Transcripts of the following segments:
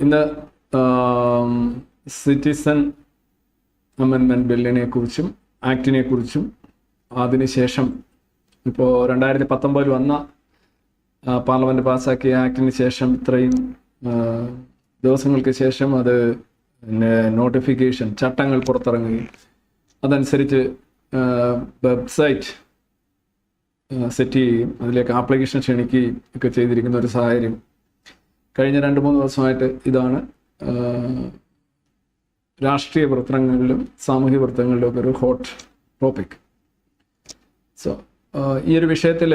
ഇന്ന് സിറ്റിസൺ അമെൻമെന്റ് ബില്ലിനെ കുറിച്ചും ആക്ടിനെ കുറിച്ചും അതിനുശേഷം ഇപ്പോൾ രണ്ടായിരത്തി പത്തൊമ്പതിൽ വന്ന പാർലമെന്റ് പാസ്സാക്കിയ ആക്ടിന് ശേഷം ഇത്രയും ദിവസങ്ങൾക്ക് ശേഷം അത് നോട്ടിഫിക്കേഷൻ ചട്ടങ്ങൾ പുറത്തിറങ്ങുകയും അതനുസരിച്ച് വെബ്സൈറ്റ് സെറ്റ് ചെയ്യുകയും അതിലേക്ക് ആപ്ലിക്കേഷൻ ക്ഷണിക്കുകയും ഒക്കെ ചെയ്തിരിക്കുന്ന ഒരു സാഹചര്യം കഴിഞ്ഞ രണ്ട് മൂന്ന് ദിവസമായിട്ട് ഇതാണ് രാഷ്ട്രീയ വൃത്തങ്ങളിലും സാമൂഹ്യ വൃത്തങ്ങളിലും ഒക്കെ ഒരു ഹോട്ട് ടോപ്പിക് സോ ഈ ഒരു വിഷയത്തിൽ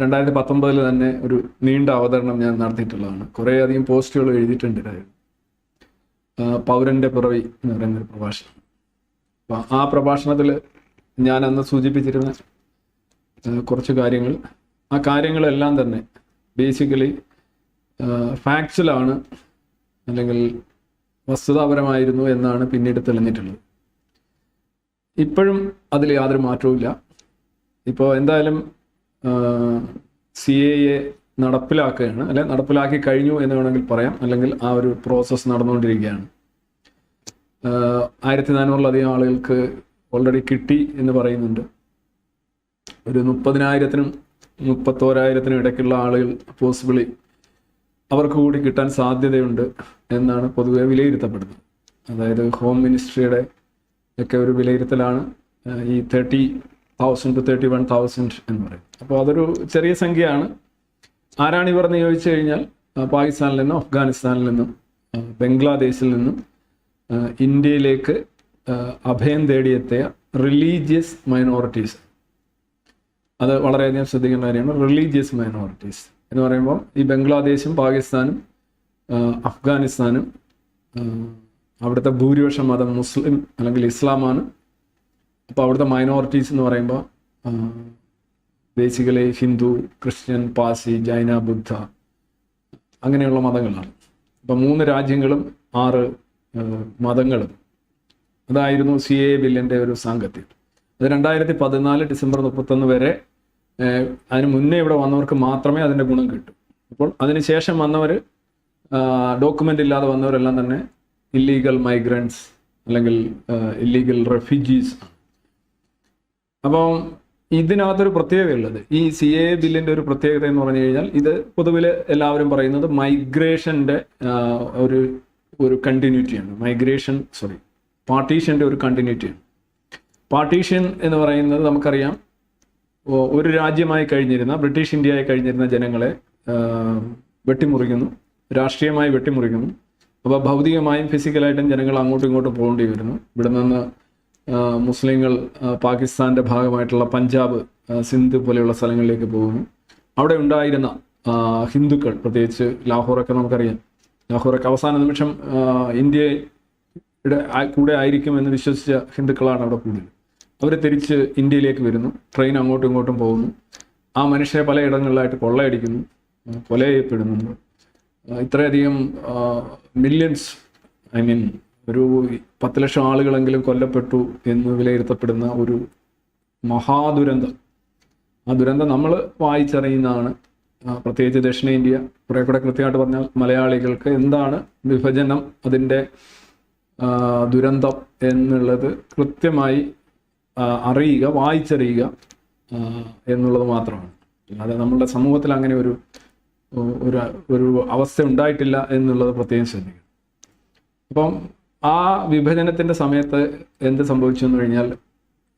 രണ്ടായിരത്തി പത്തൊമ്പതിൽ തന്നെ ഒരു നീണ്ട അവതരണം ഞാൻ നടത്തിയിട്ടുള്ളതാണ്. കുറേയധികം പോസ്റ്റുകൾ എഴുതിയിട്ടുണ്ട് പൗരന്റെ പിറവി എന്ന് പറയുന്ന ഒരു പ്രഭാഷണം. അപ്പം ആ പ്രഭാഷണത്തിൽ ഞാൻ അന്ന് സൂചിപ്പിച്ചിരുന്ന കുറച്ച് കാര്യങ്ങൾ. ആ കാര്യങ്ങളെല്ലാം തന്നെ ബേസിക്കലി ഫാക്ച്വലാണ് അല്ലെങ്കിൽ വസ്തുതാപരമായിരുന്നു എന്നാണ് പിന്നീട് തെളിഞ്ഞിട്ടുള്ളത്. ഇപ്പോഴും അതിൽ യാതൊരു മാറ്റവുമില്ല. ഇപ്പോൾ എന്തായാലും സി എ എ നടപ്പിലാക്കുകയാണ്. അല്ലെ നടപ്പിലാക്കി കഴിഞ്ഞു എന്ന് വേണമെങ്കിൽ പറയാം. അല്ലെങ്കിൽ ആ ഒരു പ്രോസസ്സ് നടന്നുകൊണ്ടിരിക്കുകയാണ്. ആയിരത്തി നാനൂറിലധികം ആളുകൾക്ക് ഓൾറെഡി കിട്ടി എന്ന് പറയുന്നുണ്ട്. ഒരു മുപ്പതിനായിരത്തിനും മുപ്പത്തോരായിരത്തിനും ഇടയ്ക്കുള്ള ആളുകൾ പോസിബിളി അവർക്ക് കൂടി കിട്ടാൻ സാധ്യതയുണ്ട് എന്നാണ് പൊതുവെ വിലയിരുത്തപ്പെടുന്നത്. അതായത് ഹോം മിനിസ്ട്രിയുടെ ഒക്കെ ഒരു വിലയിരുത്തലാണ് ഈ thirty thousand to thirty one thousand എന്ന് പറയും അപ്പോൾ അതൊരു ചെറിയ സംഖ്യയാണ്. ആരാണ് ഇവർ എന്ന് ചോദിച്ചു കഴിഞ്ഞാൽ പാകിസ്ഥാനിൽ നിന്നും അഫ്ഗാനിസ്ഥാനിൽ നിന്നും ബംഗ്ലാദേശിൽ നിന്നും ഇന്ത്യയിലേക്ക് അഭയം തേടിയെത്തിയ റിലീജിയസ് മൈനോറിറ്റീസ് അത് വളരെയധികം ശ്രദ്ധിക്കേണ്ട കാര്യമാണ്. റിലീജിയസ് മൈനോറിറ്റീസ് എന്ന് പറയുമ്പോൾ ഈ ബംഗ്ലാദേശും പാകിസ്ഥാനും അഫ്ഗാനിസ്ഥാനും അവിടുത്തെ ഭൂരിപക്ഷ മതം മുസ്ലിം അല്ലെങ്കിൽ ഇസ്ലാമാണ്. അപ്പോൾ അവിടുത്തെ മൈനോറിറ്റീസ് എന്ന് പറയുമ്പോൾ ബേസിക്കലി ഹിന്ദു ക്രിസ്ത്യൻ പാസി ജൈന ബുദ്ധ അങ്ങനെയുള്ള മതങ്ങളാണ്. അപ്പം മൂന്ന് രാജ്യങ്ങളും ആറ് മതങ്ങളും. അതായിരുന്നു സി എ ബില്ലിന്റെ ഒരു സാങ്കത്യം. അത് രണ്ടായിരത്തി പതിനാല് ഡിസംബർ മുപ്പത്തൊന്ന് വരെ അതിന് മുന്നേ ഇവിടെ വന്നവർക്ക് മാത്രമേ അതിന്റെ ഗുണം കിട്ടൂ. അപ്പോൾ അതിനുശേഷം വന്നവർ ഡോക്യുമെന്റ് ഇല്ലാതെ വന്നവരെല്ലാം തന്നെ ഇല്ലീഗൽ മൈഗ്രൻസ് അല്ലെങ്കിൽ ഇല്ലീഗൽ റെഫ്യൂജീസ് അപ്പം ഇതിനകത്തൊരു പ്രത്യേകതയുള്ളത്. ഈ സി എ ബില്ലിന്റെ ഒരു പ്രത്യേകത എന്ന് പറഞ്ഞു കഴിഞ്ഞാൽ ഇത് പൊതുവിൽ എല്ലാവരും പറയുന്നത് മൈഗ്രേഷന്റെ ഒരു ഒരു കണ്ടിന്യൂറ്റിയാണ് മൈഗ്രേഷൻ സോറി പാർട്ടീഷന്റെ ഒരു കണ്ടിന്യൂറ്റിയാണ് പാർട്ടീഷൻ എന്ന് പറയുന്നത് നമുക്കറിയാം ഒരു രാജ്യമായി കഴിഞ്ഞിരുന്ന ബ്രിട്ടീഷ് ഇന്ത്യയായി കഴിഞ്ഞിരുന്ന ജനങ്ങളെ വെട്ടിമുറിക്കുന്നു രാഷ്ട്രീയമായി വെട്ടിമുറിക്കുന്നു. അപ്പോൾ ഭൗതികമായും ഫിസിക്കലായിട്ടും ജനങ്ങൾ അങ്ങോട്ടും ഇങ്ങോട്ടും പോകേണ്ടി വരുന്നു. ഇവിടെ നിന്ന് മുസ്ലിങ്ങൾ പാകിസ്ഥാന്റെ ഭാഗമായിട്ടുള്ള പഞ്ചാബ് സിന്ധ് പോലെയുള്ള സ്ഥലങ്ങളിലേക്ക് പോകുന്നു. അവിടെ ഉണ്ടായിരുന്ന ഹിന്ദുക്കൾ പ്രത്യേകിച്ച് ലാഹോറൊക്കെ നമുക്കറിയാം. ലാഹോറൊക്കെ അവസാന നിമിഷം ഇന്ത്യയുടെ കൂടെ ആയിരിക്കും എന്ന് വിശ്വസിച്ച ഹിന്ദുക്കളാണ് അവിടെ കൂടുതൽ. അവർ തിരിച്ച് ഇന്ത്യയിലേക്ക് വരുന്നു. ട്രെയിൻ അങ്ങോട്ടും ഇങ്ങോട്ടും പോകുന്നു. ആ മനുഷ്യരെ പലയിടങ്ങളിലായിട്ട് കൊള്ളയടിക്കുന്നു. കൊല ചെയ്യപ്പെടുന്നുണ്ട് ഇത്രയധികം മില്യൺസ് ഐ മീൻ ഒരു പത്ത് ലക്ഷം ആളുകളെങ്കിലും കൊല്ലപ്പെട്ടു എന്ന് വിലയിരുത്തപ്പെടുന്ന ഒരു മഹാദുരന്തം. ആ ദുരന്തം നമ്മൾ വായിച്ചറിയുന്നതാണ്. പ്രത്യേകിച്ച് ദക്ഷിണേന്ത്യ. കുറെ കൂടെ കൃത്യമായിട്ട് പറഞ്ഞാൽ മലയാളികൾക്ക് എന്താണ് വിഭജനം അതിന്റെ ദുരന്തം എന്നുള്ളത് കൃത്യമായി അറിയുക വായിച്ചറിയുക എന്നുള്ളത് മാത്രമാണ്. അല്ലാതെ നമ്മളുടെ സമൂഹത്തിൽ അങ്ങനെ ഒരു ഒരു ഒരു അവസ്ഥ ഉണ്ടായിട്ടില്ല എന്നുള്ളത് പ്രത്യേകം ശ്രദ്ധിക്കണം. അപ്പം ആ വിഭജനത്തിന്റെ സമയത്ത് എന്ത് സംഭവിച്ചു എന്ന് കഴിഞ്ഞാൽ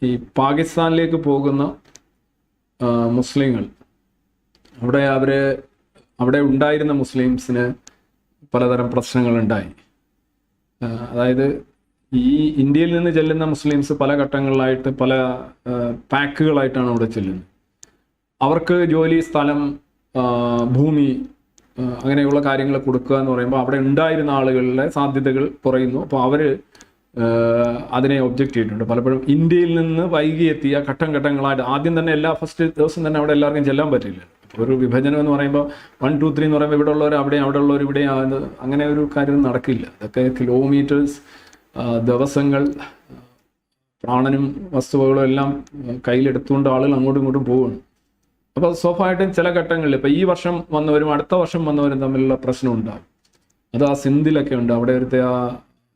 ഈ പാകിസ്ഥാനിലേക്ക് പോകുന്ന മുസ്ലിങ്ങൾ അവിടെ അവർ അവിടെ ഉണ്ടായിരുന്ന മുസ്ലിംസിന് പലതരം പ്രശ്നങ്ങളുണ്ടായി. അതായത് ഈ ഇന്ത്യയിൽ നിന്ന് ചെല്ലുന്ന മുസ്ലിംസ് പല ഘട്ടങ്ങളിലായിട്ട് പല പാക്കുകളായിട്ടാണ് അവിടെ ചെല്ലുന്നത്. അവർക്ക് ജോലി സ്ഥലം ഭൂമി അങ്ങനെയുള്ള കാര്യങ്ങൾ കൊടുക്കുക എന്ന് പറയുമ്പോൾ അവിടെ ഉണ്ടായിരുന്ന ആളുകളുടെ സാധ്യതകൾ കുറയുന്നു. അപ്പോൾ അവർ അതിനെ ഒബ്ജക്റ്റ് ചെയ്തിട്ടുണ്ട്. പലപ്പോഴും ഇന്ത്യയിൽ നിന്ന് വൈകി എത്തിയ ഘട്ടം ഘട്ടങ്ങളായിട്ട് ആദ്യം തന്നെ എല്ലാ ഫസ്റ്റ് ദിവസം തന്നെ അവിടെ എല്ലാവർക്കും ചെല്ലാൻ പറ്റില്ല. ഒരു വിഭജനം എന്ന് പറയുമ്പോൾ വൺ ടു ത്രീ എന്ന് പറയുമ്പോൾ ഇവിടെ ഉള്ളവർ അവിടെ അവിടെ ഉള്ളവർ ഇവിടെ അങ്ങനെ ഒരു കാര്യം നടക്കില്ല. അതൊക്കെ കിലോമീറ്റേഴ്സ് ദിവസങ്ങൾ പ്രാണനും വസ്തുവകളും എല്ലാം കയ്യിലെടുത്തുകൊണ്ട് ആളുകൾ അങ്ങോട്ടും ഇങ്ങോട്ടും പോവുകയാണ്. അപ്പോൾ സ്വാഭാവികമായിട്ടും ചില ഘട്ടങ്ങളിൽ ഇപ്പൊ ഈ വർഷം വന്നവരും അടുത്ത വർഷം വന്നവരും തമ്മിലുള്ള പ്രശ്നം ഉണ്ടാകും. അത് ആ സിന്ധിലൊക്കെ ഉണ്ട്. അവിടെ ഒരുത്തെ ആ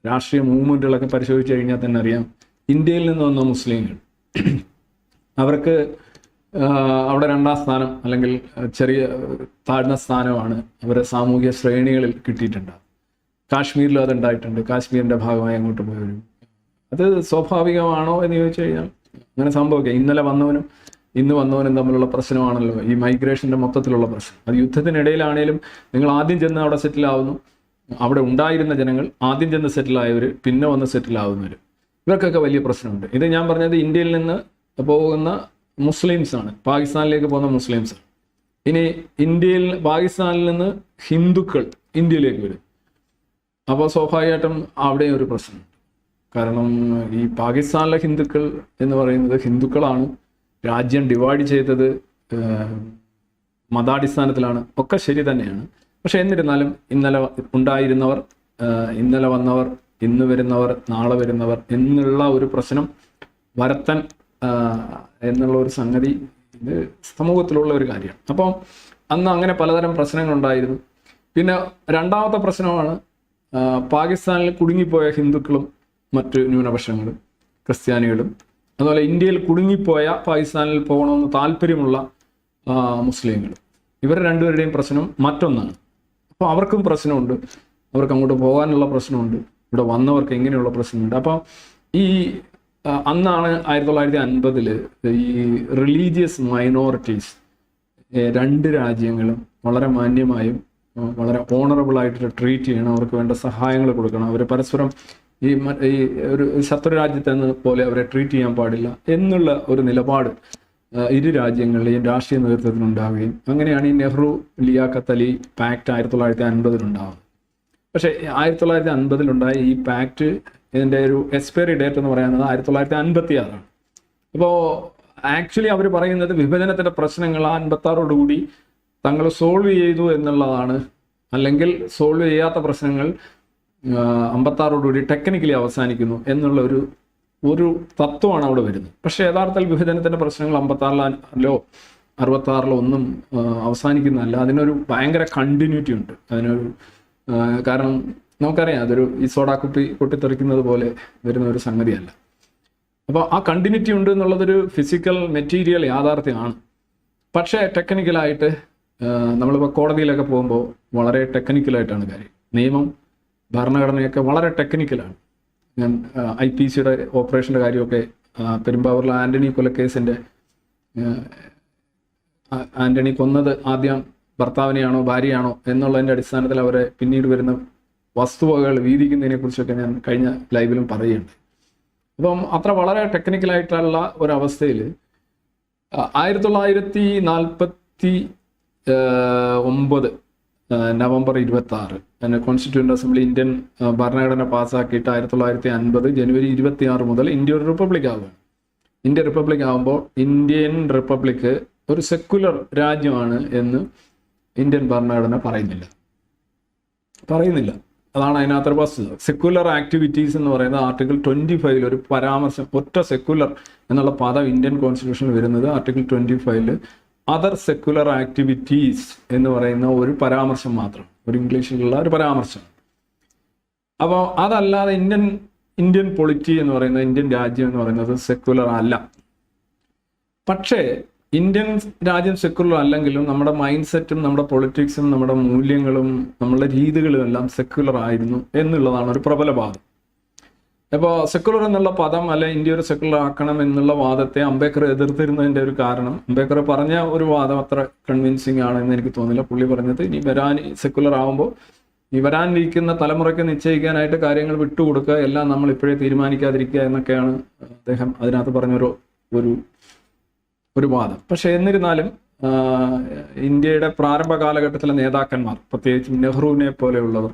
രാഷ്ട്രീയ മൂവ്മെന്റുകളൊക്കെ പരിശോധിച്ച് കഴിഞ്ഞാൽ തന്നെ അറിയാം. ഇന്ത്യയിൽ നിന്ന് വന്ന മുസ്ലിങ്ങൾ. അവർക്ക് അവിടെ രണ്ടാം സ്ഥാനം അല്ലെങ്കിൽ ചെറിയ താഴ്ന്ന സ്ഥാനമാണ്. അവരെ സാമൂഹിക ശ്രേണികളിൽ കിട്ടിയിട്ടുണ്ട് കാശ്മീരിലും അതുണ്ടായിട്ടുണ്ട്. കാശ്മീരിന്റെ ഭാഗമായി അങ്ങോട്ട് പോയവരും. അത് സ്വാഭാവികമാണോ എന്ന് ചോദിച്ചു കഴിഞ്ഞാൽ അങ്ങനെ സംഭവിക്കാം ഇന്നലെ വന്നവനും ഇന്ന് വന്നവനും തമ്മിലുള്ള പ്രശ്നമാണല്ലോ. ഈ മൈഗ്രേഷന്റെ മൊത്തത്തിലുള്ള പ്രശ്നം. അത് യുദ്ധത്തിനിടയിലാണേലും നിങ്ങൾ ആദ്യം ചെന്ന് അവിടെ സെറ്റിൽ ആവുന്നു. അവിടെ ഉണ്ടായിരുന്ന ജനങ്ങൾ ആദ്യം ചെന്ന് സെറ്റിൽ ആയവർ പിന്നെ വന്ന് സെറ്റിൽ ആവുന്നവർ ഇവർക്കൊക്കെ വലിയ പ്രശ്നമുണ്ട്. ഇത് ഞാൻ പറഞ്ഞത് ഇന്ത്യയിൽ നിന്ന് പോകുന്ന മുസ്ലിംസാണ് പാകിസ്ഥാനിലേക്ക് പോകുന്ന മുസ്ലിംസ് ഇനി ഇന്ത്യയിൽ പാകിസ്ഥാനിൽ നിന്ന് ഹിന്ദുക്കൾ ഇന്ത്യയിലേക്ക് വരും. അപ്പോൾ സ്വാഭാവികമായിട്ടും അവിടെ ഒരു പ്രശ്നം. കാരണം ഈ പാകിസ്ഥാനിലെ ഹിന്ദുക്കൾ എന്ന് പറയുന്നത് ഹിന്ദുക്കളാണ്. രാജ്യം ഡിവൈഡ് ചെയ്തത് മതാടിസ്ഥാനത്തിലാണ്. ഒക്കെ ശരി തന്നെയാണ്. പക്ഷെ എന്നിരുന്നാലും ഇന്നലെ ഉണ്ടായിരുന്നവർ ഇന്നലെ വന്നവർ ഇന്ന് വരുന്നവർ നാളെ വരുന്നവർ എന്നുള്ള ഒരു പ്രശ്നം വരത്തൻ എന്നുള്ള ഒരു സംഗതി ഇത് സമൂഹത്തിലുള്ള ഒരു കാര്യമാണ്. അപ്പം അന്ന് അങ്ങനെ പലതരം പ്രശ്നങ്ങളുണ്ടായിരുന്നു. പിന്നെ രണ്ടാമത്തെ പ്രശ്നമാണ് പാകിസ്ഥാനിൽ കുടുങ്ങിപ്പോയ ഹിന്ദുക്കളും മറ്റ് ന്യൂനപക്ഷങ്ങളും ക്രിസ്ത്യാനികളും അതുപോലെ ഇന്ത്യയിൽ കുടുങ്ങിപ്പോയ പാകിസ്ഥാനിൽ പോകണമെന്ന് താല്പര്യമുള്ള മുസ്ലിങ്ങൾ ഇവർ രണ്ടുപേരുടെയും പ്രശ്നം മറ്റൊന്നാണ്. അപ്പോൾ അവർക്കും പ്രശ്നമുണ്ട്. അവർക്ക് അങ്ങോട്ട് പോകാനുള്ള പ്രശ്നമുണ്ട്. ഇവിടെ വന്നവർക്ക് എങ്ങനെയുള്ള പ്രശ്നമുണ്ട്. അപ്പോൾ ഈ അന്നാണ് ആയിരത്തി തൊള്ളായിരത്തി അൻപതിൽ ഈ റിലീജിയസ് മൈനോറിറ്റീസ് രണ്ട് രാജ്യങ്ങളും വളരെ മാന്യമായും വളരെ ഓണറബിൾ ആയിട്ട് ട്രീറ്റ് ചെയ്യണം അവർക്ക് വേണ്ട സഹായങ്ങൾ കൊടുക്കണം. അവർ പരസ്പരം ഈ ഈ ഒരു ശത്രു രാജ്യത്തെന്ന പോലെ അവരെ ട്രീറ്റ് ചെയ്യാൻ പാടില്ല എന്നുള്ള ഒരു നിലപാട് ഇരു രാജ്യങ്ങളിലെയും രാഷ്ട്രീയ നേതൃത്വത്തിനുണ്ടാവുകയും അങ്ങനെയാണ് ഈ നെഹ്റു ലിയാഖത്ത് അലി പാക്ട് ആയിരത്തി തൊള്ളായിരത്തി അൻപതിലുണ്ടാവുന്നത് പക്ഷേ ആയിരത്തി തൊള്ളായിരത്തി അൻപതിലുണ്ടായ ഈ പാക്ട് ഇതിന്റെ ഒരു എക്സ്പയറി ഡേറ്റ് എന്ന് പറയുന്നത് ആയിരത്തി തൊള്ളായിരത്തി അൻപത്തി ആറാണ് അപ്പോൾ ആക്ച്വലി അവർ പറയുന്നത് വിഭജനത്തിന്റെ പ്രശ്നങ്ങൾ ആ അൻപത്തി ആറോടുകൂടി തങ്ങൾ സോൾവ് ചെയ്തു എന്നുള്ളതാണ്. അല്ലെങ്കിൽ സോൾവ് ചെയ്യാത്ത പ്രശ്നങ്ങൾ അമ്പത്താറോടുകൂടി ടെക്നിക്കലി അവസാനിക്കുന്നു എന്നുള്ള ഒരു ഒരു തത്വമാണ് അവിടെ വരുന്നത്. പക്ഷേ യഥാർത്ഥത്തിൽ വിഭജനത്തിന്റെ പ്രശ്നങ്ങൾ അമ്പത്താറിലോ അറുപത്താറിലോ ഒന്നും അവസാനിക്കുന്നതല്ല. അതിനൊരു ഭയങ്കര കണ്ടിന്യൂറ്റി ഉണ്ട്. അതിനൊരു കാരണം നമുക്കറിയാം അതൊരു ഈ സോഡാ കുപ്പി പൊട്ടിത്തെറിക്കുന്നത് പോലെ വരുന്ന ഒരു സംഗതിയല്ല. അപ്പോൾ ആ കണ്ടിന്യൂറ്റി ഉണ്ട് എന്നുള്ളതൊരു ഫിസിക്കൽ മെറ്റീരിയൽ യാഥാർത്ഥ്യമാണ്. പക്ഷേ ടെക്നിക്കലായിട്ട് നമ്മളിപ്പോൾ കോടതിയിലൊക്കെ പോകുമ്പോൾ വളരെ ടെക്നിക്കലായിട്ടാണ് കാര്യം. നിയമം ഭരണഘടനയൊക്കെ വളരെ ടെക്നിക്കലാണ് ഞാൻ ഐ പി സിയുടെ ഓപ്പറേഷന്റെ കാര്യമൊക്കെ പെരുമ്പാവൂരിലെ ആന്റണി കൊലക്കേസിന്റെ ആന്റണി കൊന്നത് ആദ്യം ഭർത്താവിനെയാണോ ഭാര്യയാണോ എന്നുള്ളതിന്റെ അടിസ്ഥാനത്തിൽ അവരെ പിന്നീട് വരുന്ന വസ്തുവകകൾ വീതിക്കുന്നതിനെ കുറിച്ചൊക്കെ ഞാൻ കഴിഞ്ഞ ലൈവിലും പറയുന്നുണ്ട് അപ്പം അത്ര വളരെ ടെക്നിക്കലായിട്ടുള്ള ഒരവസ്ഥയിൽ ആയിരത്തി തൊള്ളായിരത്തി നാൽപ്പത്തി ഒമ്പത് നവംബർ ഇരുപത്തി ആറ് കോൺസ്റ്റിറ്റ്യൂന്റ് അസംബ്ലി ഇന്ത്യൻ ഭരണഘടന പാസ്സാക്കിയിട്ട് ആയിരത്തി തൊള്ളായിരത്തി അൻപത് ജനുവരി ഇരുപത്തി ആറ് മുതൽ ഇന്ത്യ ഒരു റിപ്പബ്ലിക് ആവുകയാണ്. ഇന്ത്യ റിപ്പബ്ലിക് ആകുമ്പോൾ ഇന്ത്യൻ റിപ്പബ്ലിക് ഒരു സെക്കുലർ രാജ്യമാണ് എന്ന് ഇന്ത്യൻ ഭരണഘടന പറയുന്നില്ല. പറയുന്നില്ല. അതാണ് അതിനകത്തൊരു വസ്തുത. സെക്കുലർ ആക്ടിവിറ്റീസ് എന്ന് പറയുന്നത് ആർട്ടിക്കിൾ ട്വന്റി ഫൈവിൽ ഒരു പരാമർശം ഒറ്റ സെക്കുലർ എന്നുള്ള പദം ഇന്ത്യൻ കോൺസ്റ്റിറ്റ്യൂഷനിൽ വരുന്നത് ആർട്ടിക്കിൾ ട്വന്റി ഫൈവിൽ അതർ സെക്യുലർ ആക്ടിവിറ്റീസ് എന്ന് പറയുന്ന ഒരു പരാമർശം മാത്രം. ഒരു ഇംഗ്ലീഷിലുള്ള ഒരു പരാമർശം. അപ്പോൾ അതല്ലാതെ ഇന്ത്യൻ ഇന്ത്യൻ പൊളിറ്റി എന്ന് പറയുന്ന ഇന്ത്യൻ രാജ്യം എന്ന് പറയുന്നത് സെക്യുലർ അല്ല. പക്ഷേ ഇന്ത്യൻ രാജ്യം സെക്യുലർ അല്ലെങ്കിലും നമ്മുടെ മൈൻഡ് സെറ്റും നമ്മുടെ പൊളിറ്റിക്സും നമ്മുടെ മൂല്യങ്ങളും നമ്മളുടെ രീതികളും എല്ലാം സെക്കുലർ ആയിരുന്നു എന്നുള്ളതാണ് ഒരു പ്രബല വാദം അപ്പോൾ സെക്കുലർ എന്നുള്ള പദം അല്ലെ ഇന്ത്യ ഒരു സെക്കുലർ ആക്കണം എന്നുള്ള വാദത്തെ അംബേദ്കർ എതിർത്തിരുന്നതിന്റെ ഒരു കാരണം. അംബേദ്കർ പറഞ്ഞ ഒരു വാദം അത്ര കൺവിൻസിങ് ആണെന്ന് എനിക്ക് തോന്നില്ല പുള്ളി പറഞ്ഞത് ഇനി വരാൻ സെക്കുലർ ആകുമ്പോൾ ഈ വരാനിരിക്കുന്ന തലമുറയ്ക്ക് നിശ്ചയിക്കാനായിട്ട് കാര്യങ്ങൾ വിട്ടുകൊടുക്കുക. എല്ലാം നമ്മൾ ഇപ്പോഴേ തീരുമാനിക്കാതിരിക്കുക എന്നൊക്കെയാണ് അദ്ദേഹം അതിനകത്ത് പറഞ്ഞൊരു ഒരു ഒരു വാദം. പക്ഷെ എന്നിരുന്നാലും ഇന്ത്യയുടെ പ്രാരംഭ കാലഘട്ടത്തിലെ നേതാക്കന്മാർ പ്രത്യേകിച്ചും നെഹ്റുവിനെ പോലെയുള്ളവർ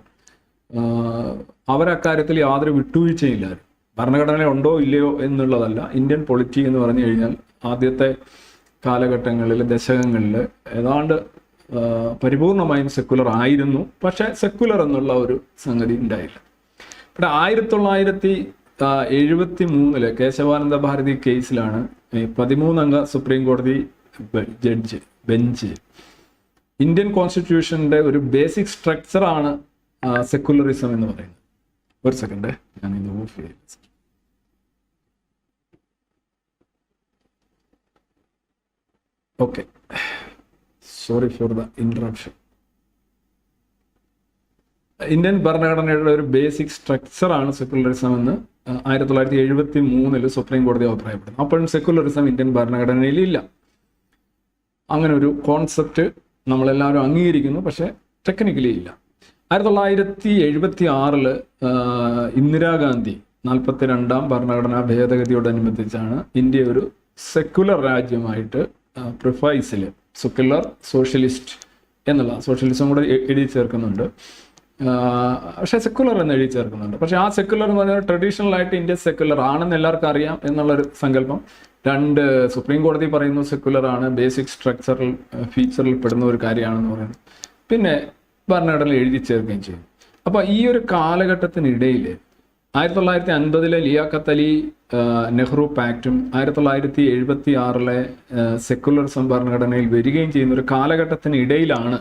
അവരക്കാര്യത്തിൽ യാതൊരു വിട്ടുവീഴ്ചയില്ലായിരുന്നു. ഭരണഘടന ഉണ്ടോ ഇല്ലയോ എന്നുള്ളതല്ല. ഇന്ത്യൻ പൊളിറ്റി എന്ന് പറഞ്ഞു കഴിഞ്ഞാൽ ആദ്യത്തെ കാലഘട്ടങ്ങളിൽ ദശകങ്ങളിൽ ഏതാണ്ട് പരിപൂർണമായും സെക്കുലർ ആയിരുന്നു. പക്ഷെ സെക്കുലർ എന്നുള്ള ഒരു സംഗതി ഉണ്ടായില്ല. ഇവിടെ ആയിരത്തി തൊള്ളായിരത്തി എഴുപത്തി മൂന്നിൽ കേശവാനന്ദ ഭാരതി കേസിലാണ് പതിമൂന്നംഗ സുപ്രീം കോടതി ജഡ്ജ് ബെഞ്ച്. ഇന്ത്യൻ കോൺസ്റ്റിറ്റ്യൂഷന്റെ ഒരു ബേസിക് സ്ട്രക്ചറാണ് സെക്കുലറിസം എന്ന് പറയുന്നത് ഒരു സെക്കൻഡ് ഞാൻ ഇത് ഓഫ് ചെയ്യാം. Okay sorry for the interruption Indian ഭരണഘടനയുടെ ഒരു ബേസിക് സ്ട്രക്ചറാണ് സെക്കുലറിസം എന്ന് ആയിരത്തി തൊള്ളായിരത്തി എഴുപത്തി മൂന്നിൽ സുപ്രീം കോടതി അഭിപ്രായപ്പെടുന്നു. അപ്പോഴും സെക്കുലറിസം ഇന്ത്യൻ ഭരണഘടനയിൽ ഇല്ല. അങ്ങനെ ഒരു കോൺസെപ്റ്റ് നമ്മളെല്ലാവരും അംഗീകരിക്കുന്നു പക്ഷേ ടെക്നിക്കലി ഇല്ല. ആയിരത്തി തൊള്ളായിരത്തി എഴുപത്തി ആറിൽ ഇന്ദിരാഗാന്ധി നാൽപ്പത്തി രണ്ടാം ഭരണഘടനാ ഭേദഗതിയോടനുബന്ധിച്ചാണ് ഇന്ത്യ ഒരു സെക്കുലർ രാജ്യമായിട്ട് പ്രിഫൈസിൽ സെക്കുലർ സോഷ്യലിസ്റ്റ് എന്നുള്ള സോഷ്യലിസം കൂടെ എഴുതി ചേർക്കുന്നുണ്ട്. പക്ഷേ സെക്കുലർ എന്ന് എഴുതി ചേർക്കുന്നുണ്ട്. പക്ഷേ ആ സെക്കുലർ എന്ന് പറഞ്ഞാൽ ട്രഡീഷണൽ ആയിട്ട് ഇന്ത്യ സെക്കുലർ ആണെന്ന് എല്ലാവർക്കും അറിയാം എന്നുള്ളൊരു സങ്കല്പം. രണ്ട് സുപ്രീം കോടതി പറയുന്നു സെക്കുലർ ആണ് ബേസിക് സ്ട്രക്ചറൽ ഫീച്ചറിൽ പെടുന്ന ഒരു കാര്യമാണെന്ന് പറയുന്നത് പിന്നെ ഭരണഘടനയിൽ എഴുതി ചേർക്കുകയും ചെയ്യും. അപ്പോൾ ഈ ഒരു കാലഘട്ടത്തിനിടയിൽ ആയിരത്തി തൊള്ളായിരത്തി അൻപതിലെ ലിയാഖത്ത് അലി നെഹ്റു പാക്റ്റും ആയിരത്തി തൊള്ളായിരത്തി എഴുപത്തി ആറിലെ സെക്കുലറിസം ഭരണഘടനയിൽ വരികയും ചെയ്യുന്ന ഒരു കാലഘട്ടത്തിനിടയിലാണ്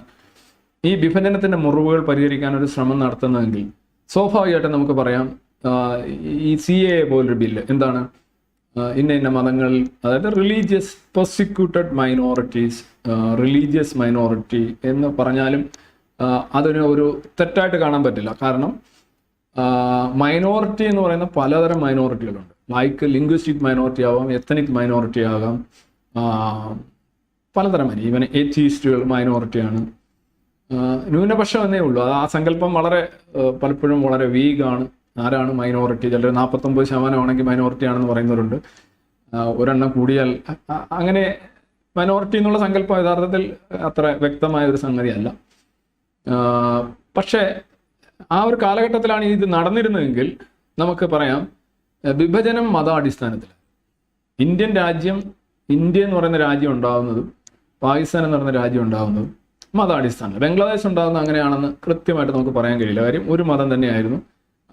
ഈ വിഭജനത്തിന്റെ മുറിവുകൾ പരിഹരിക്കാൻ ഒരു ശ്രമം നടത്തുന്നതെങ്കിൽ സ്വാഭാവികമായിട്ടും നമുക്ക് പറയാം ഈ സി എ പോലൊരു ബില്ല് എന്താണ്? ഇന്ന ഇന്ന മതങ്ങൾ അതായത് religious prosecuted minorities religious minority എന്ന് പറഞ്ഞാലും അതിന് ഒരു തെറ്റായിട്ട് കാണാൻ പറ്റില്ല. കാരണം മൈനോറിറ്റി എന്ന് പറയുന്ന പലതരം മൈനോറിറ്റികളുണ്ട് ലൈക്ക് ലിംഗ്വിസ്റ്റിക് മൈനോറിറ്റി ആവാം എത്തനിക് മൈനോറിറ്റി ആകാം പലതരം ഈവൻ ഏത്തീസ്റ്റുകൾ മൈനോറിറ്റിയാണ് ന്യൂനപക്ഷം എന്നേ ഉള്ളൂ. അത് ആ സങ്കല്പം വളരെ പലപ്പോഴും വളരെ വീഗാണ് ആരാണ് മൈനോറിറ്റി ചിലർ നാൽപ്പത്തൊമ്പത് ശതമാനമാണെങ്കിൽ മൈനോറിറ്റി ആണെന്ന് പറയുന്നവരുണ്ട്. ഒരെണ്ണം കൂടിയാൽ അങ്ങനെ മൈനോറിറ്റി എന്നുള്ള സങ്കല്പം യഥാർത്ഥത്തിൽ അത്ര വ്യക്തമായ ഒരു സംഗതിയല്ല. പക്ഷേ ആ ഒരു കാലഘട്ടത്തിലാണ് ഇത് നടന്നിരുന്നതെങ്കിൽ നമുക്ക് പറയാം വിഭജനം മതാടിസ്ഥാനത്തിൽ ഇന്ത്യൻ രാജ്യം ഇന്ത്യ എന്ന് പറയുന്ന രാജ്യം ഉണ്ടാകുന്നതും പാകിസ്ഥാൻ എന്ന് പറയുന്ന രാജ്യം ഉണ്ടാകുന്നതും മതാടിസ്ഥാനം ബംഗ്ലാദേശ് ഉണ്ടാകുന്നത് അങ്ങനെയാണെന്ന് കൃത്യമായിട്ട് നമുക്ക് പറയാൻ കഴിയില്ല. കാര്യം ഒരു മതം തന്നെയായിരുന്നു.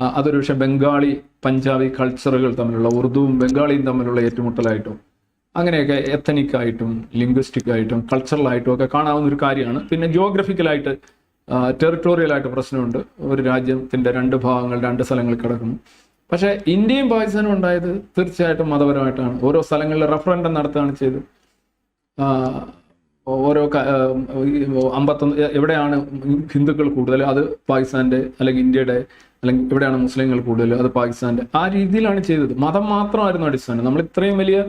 അതൊരു പക്ഷേ ബംഗാളി പഞ്ചാബി കൾച്ചറുകൾ തമ്മിലുള്ള ഉറുദുവും ബംഗാളിയും തമ്മിലുള്ള ഏറ്റുമുട്ടലായിട്ടും അങ്ങനെയൊക്കെ എത്തനിക്കായിട്ടും ലിംഗ്വിസ്റ്റിക് ആയിട്ടും കൾച്ചറൽ ആയിട്ടും ഒക്കെ കാണാവുന്ന ഒരു കാര്യമാണ്. പിന്നെ ജിയോഗ്രഫിക്കലായിട്ട് ടെറിട്ടോറിയൽ ആയിട്ട് പ്രശ്നമുണ്ട്. ഒരു രാജ്യത്തിന്റെ രണ്ട് ഭാഗങ്ങൾ രണ്ട് സ്ഥലങ്ങളിൽ കിടക്കുന്നു. പക്ഷേ ഇന്ത്യയും പാകിസ്ഥാനും ഉണ്ടായത് തീർച്ചയായിട്ടും മതപരമായിട്ടാണ്. ഓരോ സ്ഥലങ്ങളിൽ റെഫറൻഡം നടത്തുകയാണ് ചെയ്തത്. ആ, ഓരോ അമ്പത്തൊന്ന് എവിടെയാണ് ഹിന്ദുക്കൾ കൂടുതൽ? അത് പാകിസ്ഥാന്റെ അല്ലെങ്കിൽ ഇന്ത്യയുടെ അല്ലെങ്കിൽ എവിടെയാണ് മുസ്ലിങ്ങൾ കൂടുതൽ? അത് പാകിസ്ഥാന്റെ. ആ രീതിയിലാണ് ചെയ്തത്. മതം മാത്രമായിരുന്നു അടിസ്ഥാനം. നമ്മൾ ഇത്രയും വലിയ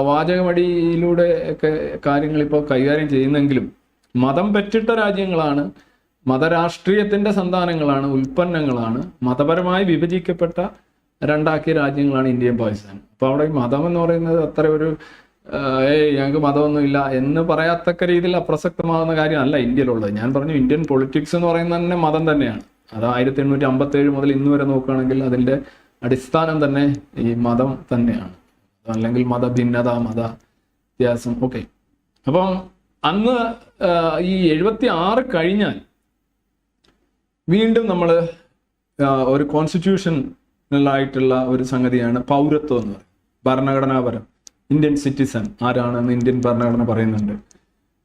വാചകമടിയിലൂടെ ഒക്കെ കാര്യങ്ങൾ ഇപ്പോൾ കൈകാര്യം ചെയ്യുന്നെങ്കിലും മതം പെറ്റിട്ട രാജ്യങ്ങളാണ് മതരാഷ്ട്രീയത്തിന്റെ സന്താനങ്ങളാണ് ഉൽപ്പന്നങ്ങളാണ് മതപരമായി വിഭജിക്കപ്പെട്ട രണ്ടാക്കിയ രാജ്യങ്ങളാണ് ഇന്ത്യയും പാകിസ്ഥാനും. അപ്പോൾ അവിടെ മതം എന്ന് പറയുന്നത് അത്ര ഒരു ഏയ് ഞങ്ങൾക്ക് മതമൊന്നുമില്ല എന്ന് പറയാത്തക്ക രീതിയിൽ അപ്രസക്തമാകുന്ന കാര്യമല്ല ഇന്ത്യയിലുള്ളത്. ഞാൻ പറഞ്ഞു ഇന്ത്യൻ പൊളിറ്റിക്സ് എന്ന് പറയുന്നത് തന്നെ മതം തന്നെയാണ്. അത് ആയിരത്തി എണ്ണൂറ്റി അമ്പത്തി ഏഴ് മുതൽ ഇന്ന് വരെ നോക്കുകയാണെങ്കിൽ അതിന്റെ അടിസ്ഥാനം തന്നെ ഈ മതം തന്നെയാണ്. അല്ലെങ്കിൽ മതഭിന്നത മത വ്യത്യാസം. ഓക്കെ. അപ്പം അന്ന് ഈ എഴുപത്തി ആറ് കഴിഞ്ഞാൽ വീണ്ടും നമ്മൾ ഒരു കോൺസ്റ്റിറ്റ്യൂഷനലായിട്ടുള്ള ഒരു സംഗതിയാണ് പൗരത്വം എന്ന് പറയുന്നത് ഭരണഘടനാപരം. ഇന്ത്യൻ സിറ്റിസൺ ആരാണെന്ന് ഇന്ത്യൻ ഭരണഘടന പറയുന്നുണ്ട്.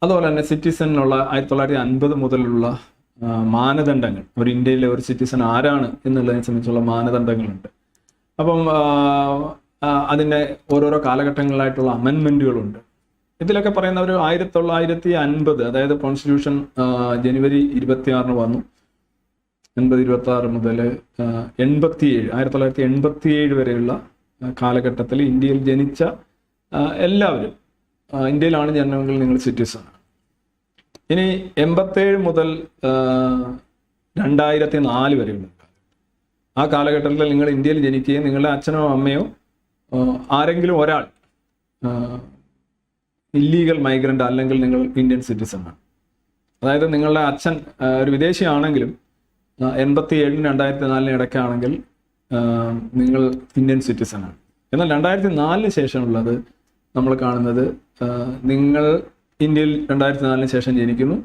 അതുപോലെ തന്നെ സിറ്റിസണിനുള്ള ആയിരത്തി തൊള്ളായിരത്തി അൻപത് മുതലുള്ള മാനദണ്ഡങ്ങൾ. ഒരു ഇന്ത്യയിലെ ഒരു സിറ്റിസൺ ആരാണ് എന്നുള്ളതിനെ സംബന്ധിച്ചുള്ള മാനദണ്ഡങ്ങളുണ്ട്. അപ്പം അതിന്റെ ഓരോരോ കാലഘട്ടങ്ങളിലായിട്ടുള്ള അമെൻമെന്റുകളുണ്ട് ഇതിലൊക്കെ പറയുന്ന ഒരു ആയിരത്തി തൊള്ളായിരത്തി അൻപത് അതായത് കോൺസ്റ്റിറ്റ്യൂഷൻ ജനുവരി ജനുവരി ഇരുപത്തിയാറിന് വന്നു. എൺപത് ഇരുപത്തി ആറ് മുതൽ എൺപത്തി ഏഴ് ആയിരത്തി തൊള്ളായിരത്തി എൺപത്തി ഏഴ് വരെയുള്ള കാലഘട്ടത്തിൽ ഇന്ത്യയിൽ ജനിച്ച എല്ലാവരും ഇന്ത്യയിലാണ് ജനനമെങ്കിൽ നിങ്ങൾ സിറ്റിസൺ ഇനി എൺപത്തേഴ് മുതൽ രണ്ടായിരത്തി നാല് വരെയുള്ള ആ കാലഘട്ടത്തിൽ നിങ്ങൾ ഇന്ത്യയിൽ ജനിക്കുകയും നിങ്ങളുടെ അച്ഛനോ അമ്മയോ ആരെങ്കിലും ഒരാൾ ഇല്ലീഗൽ മൈഗ്രന്റ് അല്ലെങ്കിൽ നിങ്ങൾ ഇന്ത്യൻ സിറ്റിസൺ ആണ്. അതായത് നിങ്ങളുടെ അച്ഛൻ ഒരു വിദേശിയാണെങ്കിലും എൺപത്തി ഏഴിന് രണ്ടായിരത്തി നാലിന് ഇടയ്ക്കാണെങ്കിൽ നിങ്ങൾ ഇന്ത്യൻ സിറ്റിസൺ ആണ്. എന്നാൽ രണ്ടായിരത്തി നാലിന് ശേഷമുള്ളത് നമ്മൾ കാണുന്നത് നിങ്ങൾ ഇന്ത്യയിൽ രണ്ടായിരത്തി നാലിന് ശേഷം ജനിക്കുന്നു.